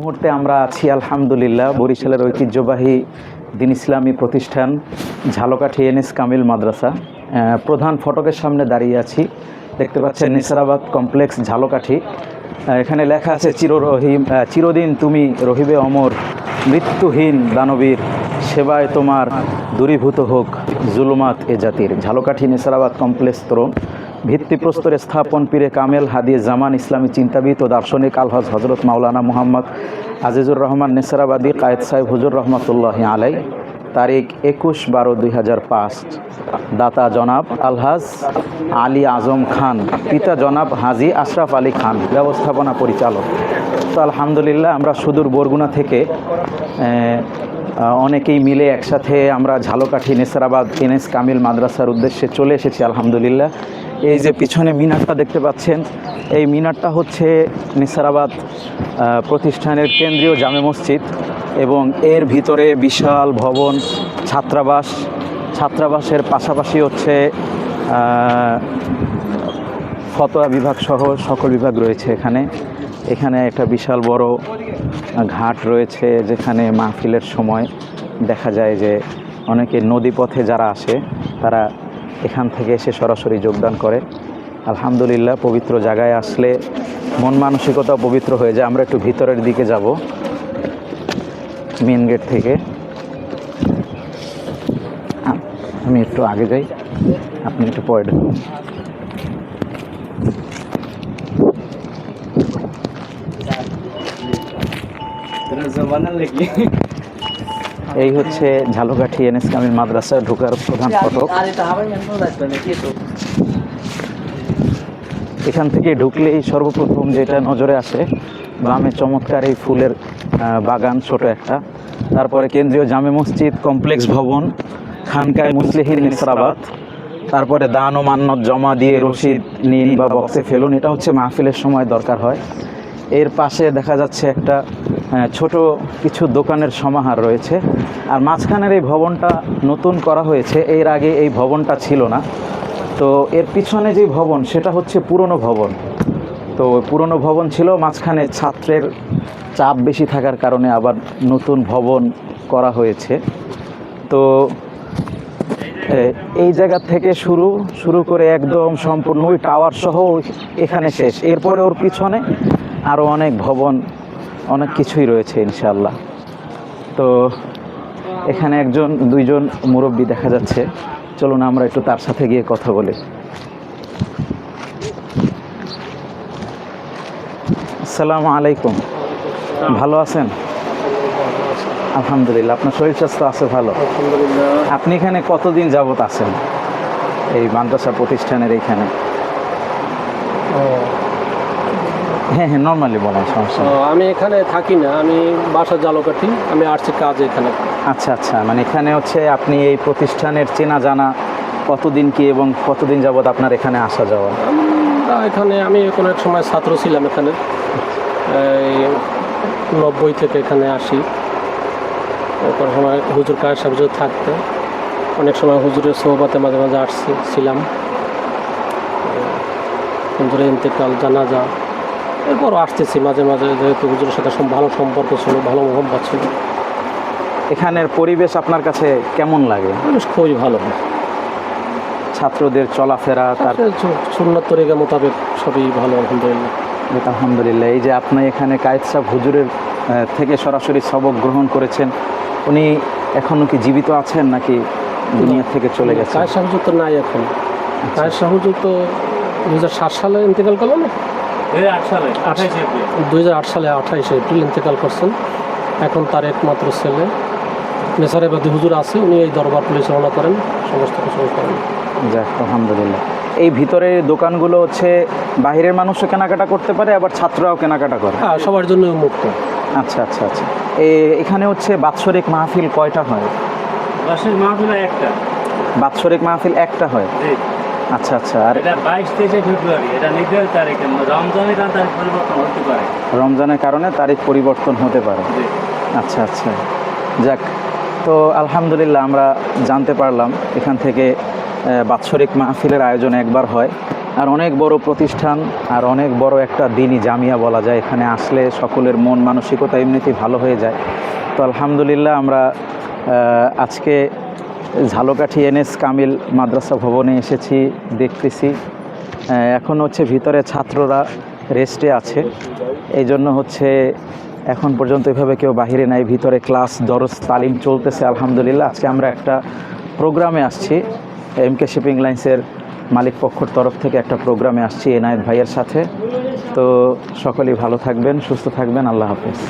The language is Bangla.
মুহূর্তে আমরা আছি আলহামদুলিল্লাহ বরিশালের ঐতিহ্যবাহী দিন ইসলামী প্রতিষ্ঠান ঝালকাঠি এনএস কামিল মাদ্রাসা। প্রধান ফটকের সামনে দাঁড়িয়ে আছি। দেখতে পাচ্ছেন নিসারাবাদ কমপ্লেক্স ঝালকাঠি। এখানে লেখা আছে চিররহিম আহ, চিরদিন তুমি রহিবে অমর মৃত্যুহীন দানবীর সেবায় তোমার দূরীভূত হোক জুলুমাত এ জাতির। ঝালকাঠি নিসারাবাদ কমপ্লেক্স তরুণ। ভিত্তিপ্রস্তরে স্থাপন পীরে কামেল হাদিয়ে জামান ইসলামী চিন্তাবিদ ও দার্শনিক আলহাজ হজরত মাওলানা মোহাম্মদ আজিজুর রহমান নেসারাবাদী কায়েদ সাহেব হুজুর রহমতুল্লাহ আলাই তারিখ একুশ বারো দুই দাতা জনাব আলহাজ আলী আজম খান, পিতা জনাব হাজি আশরাফ আলী খান, ব্যবস্থাপনা পরিচালক। তো আলহামদুলিল্লাহ আমরা সুদূর বরগুনা থেকে অনেকেই মিলে একসাথে আমরা ঝালকাঠি, নেসারাবাদ, এনএস কামিল মাদ্রাসার উদ্দেশ্যে চলে এসেছি, আলহামদুলিল্লাহ। এই যে পিছনে মিনারটা দেখতে পাচ্ছেন, এই মিনারটা হচ্ছে নিসারাবাদ প্রতিষ্ঠানের কেন্দ্রীয় জামে মসজিদ এবং এর ভিতরে বিশাল ভবন, ছাত্রাবাস, ছাত্রাবাসের পাশাপাশি হচ্ছে ফতোয়া বিভাগ সহ সকল বিভাগ রয়েছে এখানে। এখানে একটা বিশাল বড় ঘাট রয়েছে যেখানে মাহফিলের সময় দেখা যায় যে অনেকে নদীপথে যারা আসে, তারা এখান থেকে এসে সরাসরি যোগদান করে। আলহামদুলিল্লাহ, পবিত্র জায়গায় আসলে মন মানসিকতা পবিত্র হয়ে যায়। আমরা একটু ভিতরের দিকে যাব মেন গেট থেকে। আমি একটু আগে যাই, আপনি একটু পরে এই হচ্ছে ঝালকাঠি এনএস কামিল মাদ্রাসা ঢোকার প্রধান ফটক। এখান থেকে ঢুকলেই সর্বপ্রথম যেটা নজরে আসে বামে চমৎকার এই ফুলের বাগান ছোট একটা। তারপরে কেন্দ্রীয় জামে মসজিদ কমপ্লেক্স ভবন খানকায় মুসলিহিন নিসরাবাদ। তারপরে দান ও মান্নত জমা দিয়ে রসিদ নিন বা বক্সে ফেলুন এটা হচ্ছে মাহফিলের সময় দরকার হয়। এর পাশে দেখা যাচ্ছে একটা ছোট কিছু দোকানের সমাহার রয়েছে। আর মাঝখানের এই ভবনটা নতুন করা হয়েছে। এর আগে এই ভবনটা ছিল না। তো এর পিছনে যে ভবন, সেটা হচ্ছে পুরনো ভবন। তো পুরনো ভবন ছিল, মাঝখানে ছাত্রের চাপ বেশি থাকার কারণে আবার নতুন ভবন করা হয়েছে। তো এই জায়গা থেকে শুরু শুরু করে একদম সম্পূর্ণ ওই টাওয়ার সহ এখানে শেষ। এরপরে ওর পিছনে আরও অনেক ভবন অনেক কিছুই রয়েছে ইনশাল্লাহ তো এখানে একজন দুইজন মুরব্বী দেখা যাচ্ছে। চলুন আমরা একটু তার সাথে গিয়ে কথা বলি। আসসালামু আলাইকুম। ভালো আছেন? আলহামদুলিল্লাহ আপনার শরীর স্বাস্থ্য আছে ভালো? আপনি এখানে কতদিন যাবত আছেন? এই মাদ্রাসা প্রতিষ্ঠানের এইখানে। হ্যাঁ হ্যাঁ নর্মালি বলেন সমস্যা আমি এখানে থাকি না আমি বাসা জালকাঠি আমি আসছি কাজে এখানে। আচ্ছা আচ্ছা মানে এখানে হচ্ছে আপনি এই প্রতিষ্ঠানের চেনা জানা কতদিন কি এবং কতদিন যাবত আপনার এখানে আসা যাওয়া? এখানে আমি কোনো এক সময় ছাত্র ছিলাম এখানে। এই নব্বই থেকে এখানে আসি। কোনো সময় হুজুর কায়ের সাহেব থাকতে অনেক সময় হুজুরের সোহবাতে মাঝে মাঝে আসছি ছিলাম। হুজুরের ইন্তেকাল জানাজা এরপরও আসতেছি মাঝে মাঝে যেহেতু হুজুরের সাথে ভালো সম্পর্ক ছিল ভালো মোহাম্মত ছিল। এখানের পরিবেশ আপনার কাছে কেমন লাগে? বেশ খুবই ভালো। ছাত্রদের চলাফেরা তার সুন্নত তরিকা মোতাবেক সবই ভালো আলহামদুলিল্লাহ। আলহামদুলিল্লাহ এই যে আপনি এখানে কায়েদ সাহেব হুজুরের থেকে সরাসরি সবক গ্রহণ করেছেন উনি এখনও কি জীবিত আছেন নাকি দুনিয়া থেকে চলে গেছেন? কায়ের শাহুজুর তো নাই এখন। কায়ের শাহুজুর তো দু হাজার সাত সালে ইন্তেকাল করল না? দুই হাজার আট সালে আঠাইশে এপ্রিল ইন্তেকাল করছেন। এখন তার একমাত্র ছেলে। নেসারেবাদী হুজুর আছে উনি এই দরবার পরিচালনা করেন সমস্ত কিছু করেন। যাক আলহামদুলিল্লাহ। এই ভিতরে দোকানগুলো হচ্ছে বাইরের মানুষও কেনাকাটা করতে পারে আবার ছাত্ররাও কেনাকাটা করে? হ্যাঁ সবার জন্য মুক্ত। আচ্ছা আচ্ছা আচ্ছা। এ এখানে হচ্ছে বাৎসরিক মাহফিল কয়টা হয়? বাসের মাহফিল একটা। বাৎসরিক মাহফিল একটা হয়? জি। আচ্ছা আচ্ছা আর এটা বাইশ তেইশে ফেব্রুয়ারি এটা নির্ধারিত তারিখে রমজানের কারণে তারিখ পরিবর্তন হতে পারে। রমজানের কারণে তারিখ পরিবর্তন হতে পারে। আচ্ছা আচ্ছা যাক তো আলহামদুলিল্লাহ আমরা জানতে পারলাম এখান থেকে বাৎসরিক মাহফিলের আয়োজন একবার হয়। আর অনেক বড় প্রতিষ্ঠান আর অনেক বড় একটা দিনই জামিয়া বলা যায়। এখানে আসলে সকলের মন মানসিকতা এমনিতেই ভালো হয়ে যায়। তো আলহামদুলিল্লাহ আমরা আজকে ঝালকাঠি, এনএস, কামিল মাদ্রাসা ভবনে এসেছি, দেখতেছি। এখন হচ্ছে ভিতরে ছাত্ররা রেস্টে আছে। এই জন্য হচ্ছে এখন পর্যন্ত এভাবে কেউ বাহিরে নাই, ভিতরে ক্লাস, দরস, তালিম চলতেছে, আলহামদুলিল্লাহ। আজকে আমরা একটা প্রোগ্রামে আসছি, এম কে শিপিং লাইন্সের মালিক পক্ষর তরফ থেকে একটা প্রোগ্রামে আসছি, এনায়েত ভাইয়ের সাথে। তো সকলেই ভালো থাকবেন, সুস্থ থাকবেন, আল্লাহ হাফেজ।